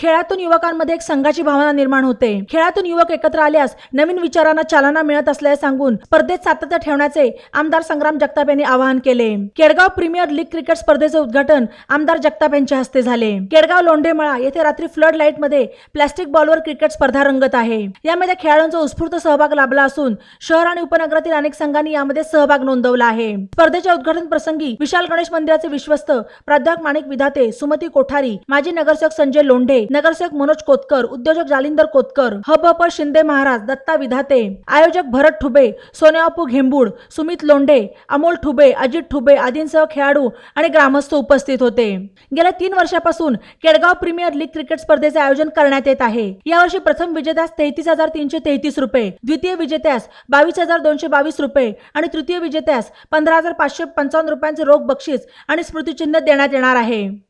खेळातून युवकांमध्ये एक संघाची भावना निर्माण होते. खेळातून युवक एकत्र आल्यास नवीन विचारांना चालना मिळत असल्याचे सांगून स्पर्धेत सातत्य ठेवण्याचे आमदार संग्राम जगताप यांनी आवाहन केले. केडगाव प्रीमियर लीग क्रिकेट स्पर्धेचे उद्घाटन आमदार जगताप यांच्या हस्ते झाले. केडगाव लोंढेमळा येथे रात्री फ्लड लाइटमध्ये प्लॅस्टिक बॉलवर क्रिकेट स्पर्धा रंगत आहे. यामध्ये खेळाडूंचा उत्स्फूर्त सहभाग लाभला असून शहर आणि उपनगरातील अनेक संघांनी यामध्ये सहभाग नोंदवला आहे. स्पर्धेच्या उद्घाटन प्रसंगी विशाल गणेश मंदिराचे विश्वस्त प्राध्यापक माणिक विधाते सुमती कोठारी माजी नगरसेवक संजय लोंढे नगरसेवक मनोज कोतकर उद्योजक जालिंदर कोतकर हबप शिंदे महाराज दत्ता विधाते आयोजक भरत ठुबे सोनेबापू घेंबूड सुमित लोंढे अमोल ठुबे अजित ठुबे आदींसह खेळाडू आणि ग्रामस्थ उपस्थित होते. गेल्या तीन वर्षापासून केडगाव प्रीमियर लीग क्रिकेट स्पर्धेचे आयोजन करण्यात येत आहे. यावर्षी प्रथम विजेत्यास तेहतीस हजार तीनशे तेहतीस रुपये द्वितीय विजेत्यास बावीस हजार दोनशे बावीस रुपये आणि तृतीय विजेत्यास पंधरा हजार पाचशे पंचावन्न रुपयांचे रोख बक्षीस आणि स्मृतिचिन्ह देण्यात येणार आहे.